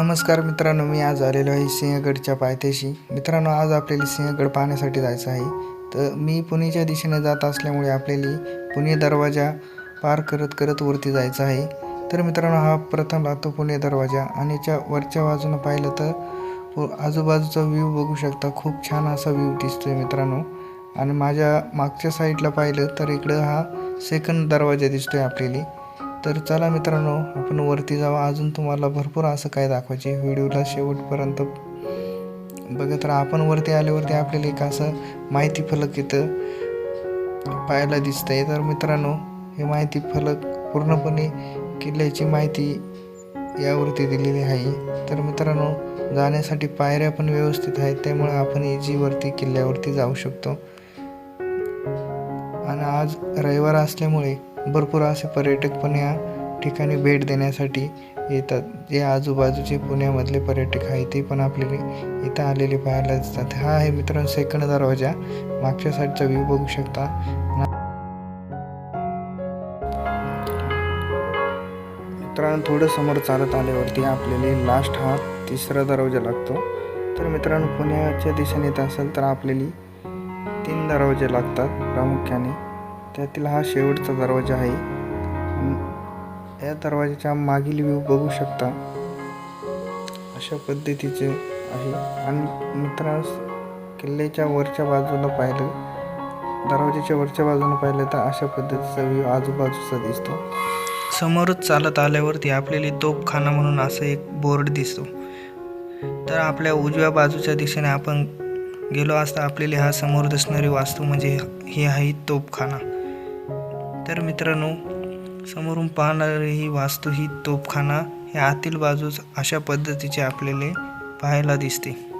नमस्कार मित्रांनो मी आज आलेलो आहे सिंहगडच्या पायथ्याशी. मित्रांनो आज आपल्याला सिंहगड पाहण्यासाठी जायचं आहे. तर मी पुणेच्या दिशेने जात असल्यामुळे आपल्याला पुणे दरवाजा पार करत करत वरती जायचं आहे. तर मित्रांनो हा प्रथम लागतो पुणे दरवाजा आणि याच्या वरच्या बाजूनं पाहिलं तर आजूबाजूचा व्ह्यू बघू शकता. खूप छान असा व्ह्यू दिसतोय मित्रांनो. आणि माझ्या मागच्या साईडला पाहिलं तर इकडं हा सेकंड दरवाजा दिसतोय आपल्याला. तर चला मित्रांनो आपण वरती जावा अजून तुम्हाला भरपूर असं काय दाखवायचे व्हिडिओला शेवटपर्यंत बघत राहा. आपण वरती आल्यावरती आपल्याला एक असं माहिती फलक इथं पाहायला दिसतंय. तर मित्रांनो हे माहिती फलक पूर्णपणे किल्ल्याची माहिती यावरती दिलेली आहे. तर मित्रांनो जाण्यासाठी पायऱ्या पण व्यवस्थित आहेत. त्यामुळे आपण इजीवरती किल्ल्यावरती जाऊ शकतो. आणि आज रविवार असल्यामुळे भरपूर असे पर्यटक पण या ठिकाणी भेट देण्यासाठी येतात. जे आजूबाजूचे पुण्यामधले पर्यटक आहे ते पण आपल्याला इथं आलेले पाहायला दिसतात. हा आहे मित्रांनो सेकंड दरवाजा. मागच्या साईडचा व्ह्यू बघू शकता. मित्रांनो थोडं समोर चालत आल्यावरती आपल्याला लास्ट हा तिसरा दरवाजा लागतो. तर मित्रांनो पुण्याच्या दिशेने येत असेल तर आपल्याला तीन दरवाजे लागतात प्रामुख्याने. त्यातील हा शेवटचा दरवाजा आहे. या दरवाजाच्या मागील व्ह्यू बघू शकता. अशा पद्धतीचे आहे. आणि मित्रांस किल्ल्याच्या वरच्या बाजूला पाहिलं दरवाजाच्या वरच्या बाजूनं पाहिलं तर अशा पद्धतीचा व्ह्यू आजूबाजूचा दिसतो. समोरच चालत आल्यावरती आपल्याला तोपखाना म्हणून असं एक बोर्ड दिसतो. तर आपल्या उजव्या बाजूच्या दिशेने आपण गेलो असता आपल्याला हा समोर दिसणारी वास्तू म्हणजे ही आहे तोपखाना तर मित्रांनो समोरून पाहणारी ही वास्तू ही तोपखाना या आतील बाजूस अशा पद्धतीचे आपल्याला पाहायला दिसते.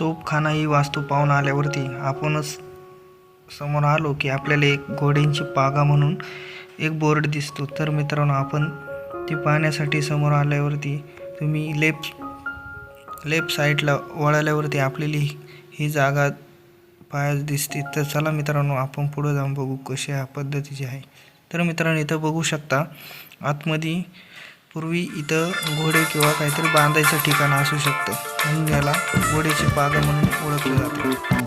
तोपखाना ही वास्तू पाहून आल्यावरती आपणच समोर आलो की आपल्याला एक घोड्यांची पागा म्हणून एक बोर्ड दिसतो. तर मित्रांनो आपण ती पाहण्यासाठी समोर आल्यावरती तुम्ही लेफ्ट लेफ्ट साईडला वळाल्यावरती आपल्याली ही- जागा पाहायला दिसते. तर चला मित्रांनो आपण पुढं जाऊन बघू कशी ह्या पद्धतीची आहे. तर मित्रांनो इथं बघू शकता आतमध्ये पूर्वी इथं घोडे किंवा काहीतरी बांधायचं ठिकाण असू शकतं. म्हणून याला घोड्याची पागा म्हणून ओळखलं जातं.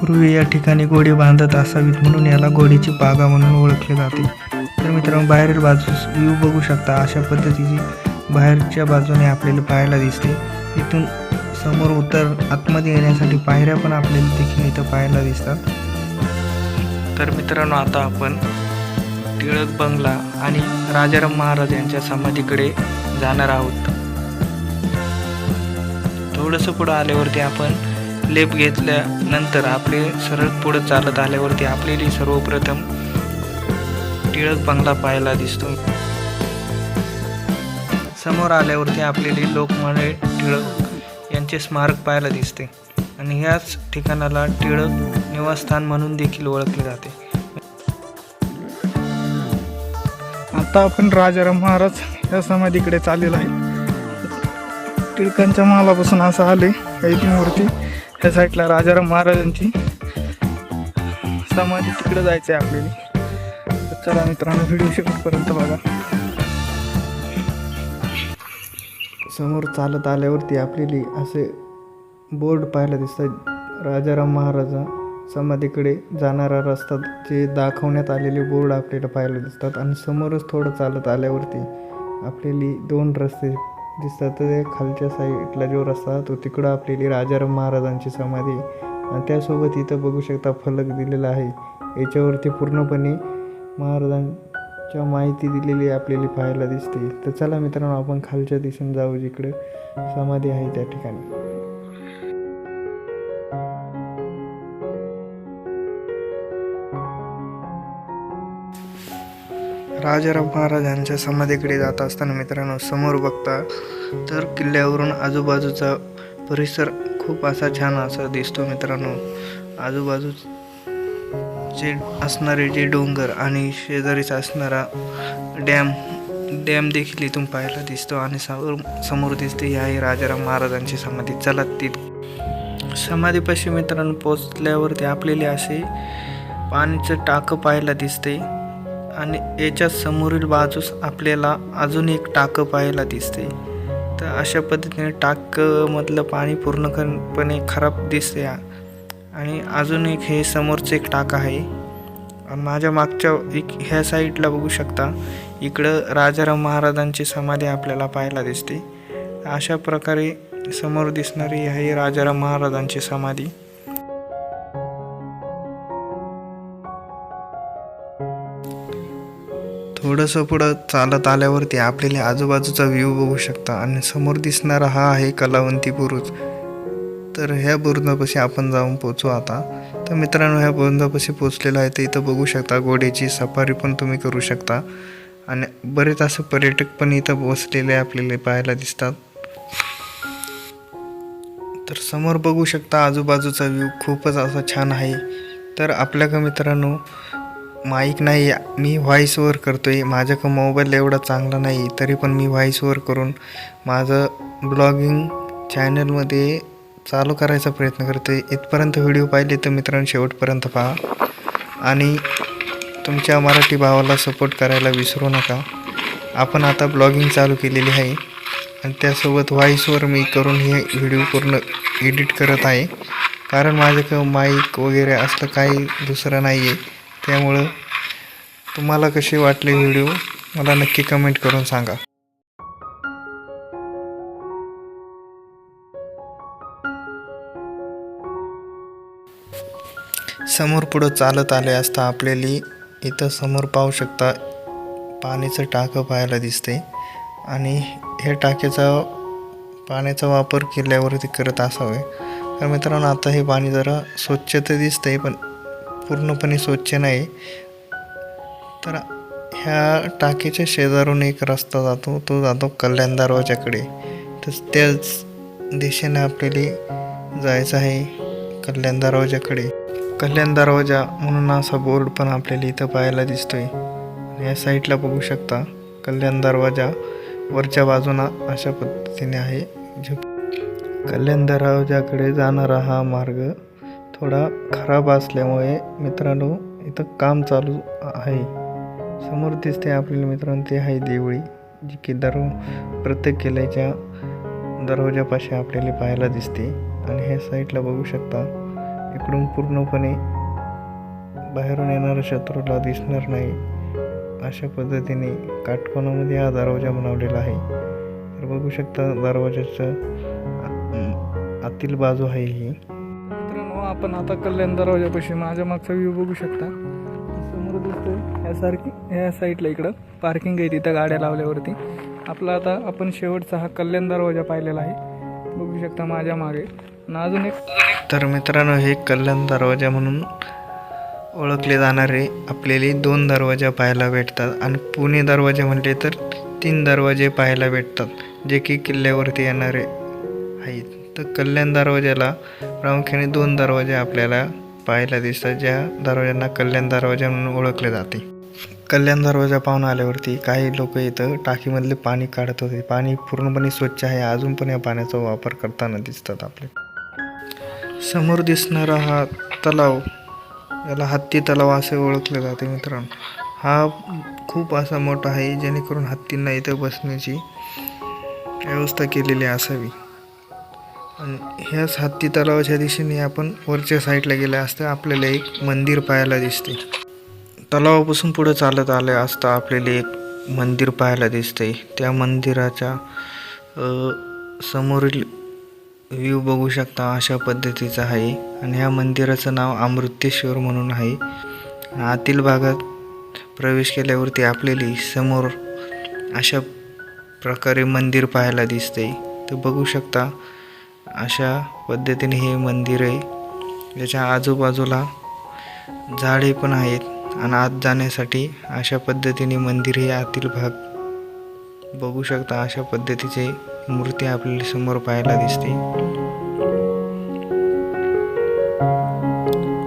पूर्वी या ठिकाणी घोडे बांधत असावीत म्हणून याला गोडीची पागा म्हणून ओळखले जाते. तर मित्रांनो बाहेरील बाजूस व्ह्यू बघू शकता अशा पद्धतीची बाहेरच्या बाजूने आपल्याला पाहायला दिसते. इथून समोर उत्तर आतमध्ये येण्यासाठी पायऱ्या पण आपल्याला देखील इथं पाहायला दिसतात. तर मित्रांनो आता आपण टिळक बंगला आणि राजाराम महाराज यांच्या समाधीकडे जाणार आहोत. थोडंसं पुढं आल्यावरती आपण लेप घेतल्यानंतर आपले सरळ पुढं चालत आल्यावरती आपल्याला सर्वप्रथम टिळक बंगला पाहायला दिसतो. समोर आल्यावरती आपल्याला लोकमान्य टिळक यांचे स्मारक पाहायला दिसते. आणि ह्याच ठिकाणाला टिळक निवासस्थान म्हणून देखील ओळखले जाते. आता आपण राजाराम महाराज या समाधीकडे चाललेलो आहे. टिळकांच्या महालापासून असं आले काही मूर्ती त्या साईडला राजाराम महाराजांची समाधी तिकडे जायचं आहे आपल्याला चला मित्रांनो व्हिडिओ शेवटपर्यंत बघा. समोर चालत आल्यावरती आपल्याला असे बोर्ड पाहायला दिसतात. राजाराम महाराजा समाधीकडे जाणारा रस्ता जे दाखवण्यात आलेले बोर्ड आपल्याला पाहायला दिसतात. आणि समोरच थोडं चालत आल्यावरती आपल्याला दोन रस्ते दिसतात. तर खालच्या साईडला जो रस्ता तो तिकडं आपलेली राजाराम महाराजांची समाधी आणि त्यासोबत इथं बघू शकता फलक दिलेला आहे. याच्यावरती पूर्णपणे महाराजांच्या माहिती दिलेली आपल्याला पाहायला दिसते. तर चला मित्रांनो आपण खालच्या दिशेने जाऊ जिकडे समाधी आहे त्या ठिकाणी. राजाराम महाराजांच्या समाधीकडे जात असताना मित्रांनो समोर बघता तर किल्ल्यावरून आजूबाजूचा परिसर खूप असा छान असा दिसतो मित्रांनो. आजूबाजू जे असणारे जे डोंगर आणि शेजारीच असणारा डॅम डॅम देखील इथून पाहायला दिसतो आणि समोर समोर दिसते ही आहे राजाराम महाराजांची समाधी. चला ती समाधीपाशी मित्रांनो पोचल्यावरती आपल्याला असे पाण्याचं टाकं पाहायला दिसते. आणि याच्या समोरील बाजूस आपल्याला अजून एक टाकं पाहायला दिसते. तर अशा पद्धतीने टाकमधलं पाणी पूर्णपणे खराब दिसते. आणि अजून एक हे समोरचं एक टाक आहे. माझ्या मागच्या एक ह्या साईडला बघू शकता. इकडं राजाराम महाराजांची समाधी आपल्याला पाहायला दिसते. अशा प्रकारे समोर दिसणारी आहे राजाराम महाराजांची समाधी. थोडंसं पुढं चालत आल्यावरती आपल्याला आजूबाजूचा व्ह्यू बघू शकता आणि समोर दिसणारा हा आहे कलावंती बुरुज. तर ह्या बुरुजापाशी आपण जाऊन पोचू आता. तर मित्रांनो ह्या बुरुजापाशी पोचलेलं आहे तर इथं बघू शकता घोड्याची सफारी पण तुम्ही करू शकता. आणि बरेच असे पर्यटक पण इथं बसलेले आपल्याला पाहायला दिसतात. तर समोर बघू शकता आजूबाजूचा व्ह्यू खूपच असा छान आहे. तर आपल्या का मित्रांनो माईक नाही मी व्हॉईसवर करतो आहे माझ्याकडं मोबाईल एवढा चांगला नाही तरी पण मी व्हॉईसवर करून माझं ब्लॉगिंग चॅनलमध्ये चालू करायचा प्रयत्न करतो आहे इथपर्यंत व्हिडिओ पाहिले तर मित्रांनो शेवटपर्यंत पहा. आणि तुमच्या मराठी भावाला सपोर्ट करायला विसरू नका. आपण आता ब्लॉगिंग चालू केलेली आहे. आणि त्यासोबत व्हॉईसवर मी करून हे व्हिडिओ पूर्ण एडिट करत आहे. कारण माझ्याकडं माईक वगैरे असलं काही दुसरं नाही आहे त्यामुळं तुम्हाला कसे वाटले व्हिडिओ मला नक्की कमेंट करून सांगा. समोर पुढं चालत आले असता आपल्याली इथं समोर पाहू शकता पाण्याचं टाकं पाहायला दिसते आणि हे टाकीचा पाण्याचा वापर किल्ल्यावरती करत असावे. तर मित्रांनो आता हे पाणी जरा स्वच्छ तर दिसतंय पण पूर्णपणे स्वच्छ नाही तर ह्या टाकीच्या शेजारून एक रस्ता जातो तो जातो कल्याण दरवाजाकडे तर त्याच दिशेने आपल्याला जायचं आहे कल्याण दरवाजाकडे कल्याण दरवाजा म्हणून असा बोर्ड पण आपल्याला इथं पाहायला दिसतोय. या साईडला बघू शकता कल्याण दरवाजा वरच्या बाजूला अशा पद्धतीने आहे. कल्याण दरवाजाकडे जाणारा हा मार्ग थोडा खराब असल्यामुळे मित्रांनो इथं काम चालू आहे. समोर दिसते आपल्याला मित्रांनो ते आहे देवळी जी की दर प्रत्येक किल्ल्याच्या दरवाजापाशी आपल्याला पाहायला दिसते. आणि ह्या साईडला बघू शकता इकडून पूर्णपणे बाहेरून येणाऱ्या शत्रूला दिसणार नाही. अशा पद्धतीने काटकोनामध्ये हा दरवाजा बनवलेला आहे. तर बघू शकता दरवाजाचं आतील बाजू आहे ही. आपण आता कल्याण दरवाजापाशी माझ्या मागचा व्ह्यू बघू शकता. समोर दिसतोय यासारखी ह्या साईडला इकडं. पार्किंग आहे तिथं गाड्या लावल्यावरती. आपला आता आपण शेवटचा हा कल्याण दरवाजा पाहिलेला आहे. बघू शकता माझ्या मागे. आणि अजून एक तर मित्रांनो हे कल्याण दरवाजा म्हणून ओळखले जाणारे आपल्याला दोन दरवाजा पाहायला भेटतात. आणि पुणे दरवाजे म्हटले तर तीन दरवाजे पाहायला भेटतात जे की किल्ल्यावरती येणारे आहेत. तर कल्याण दरवाज्याला प्रामुख्याने दोन दरवाजे आपल्याला पाहायला दिसतात ज्या दरवाज्यांना कल्याण दरवाजा म्हणून ओळखले जाते. कल्याण दरवाजा पाहून आल्यावरती काही लोक इथं टाकीमधले पाणी काढत होते. पाणी पूर्णपणे स्वच्छ आहे अजून पण या पाण्याचा वापर करताना दिसतात आपले. समोर दिसणारा हा तलाव याला हत्ती तलाव असे ओळखले जाते मित्रांनो. हा खूप असा मोठा आहे जेणेकरून हत्तींना इथं बसण्याची व्यवस्था केलेली असावी. ह्याच हत्ती तलावाच्या दिशेने आपण वरच्या साईडला गेल्या असता आपल्याला एक मंदिर पाहायला दिसते. तलावापासून पुढं चालत आलं असता आपल्याला एक मंदिर पाहायला दिसते. त्या मंदिराच्या समोरील व्ह्यू बघू शकता अशा पद्धतीचा आहे. आणि ह्या मंदिराचं नाव अमृतेश्वर म्हणून आहे. आतील भागात प्रवेश केल्यावरती आपल्याला समोर अशा प्रकारे मंदिर पाहायला दिसते. तर बघू शकता अशा पद्धतीने हे मंदिर आहे. याच्या आजूबाजूला झाडे पण आहेत आणि आत जाण्यासाठी अशा पद्धतीने मंदिर हे आतील भाग. बघू शकता अशा पद्धतीचे मूर्ती आपल्याला समोर पाहायला दिसते.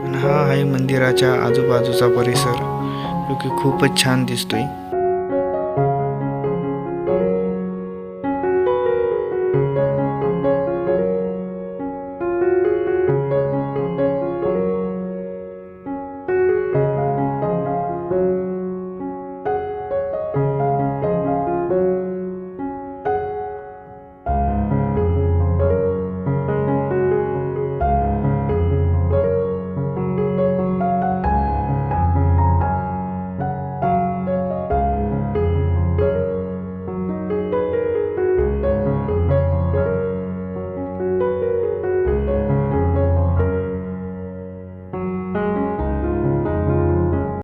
आणि हा आहे मंदिराच्या आजूबाजूचा परिसर. जो की खूपच छान दिसतोय.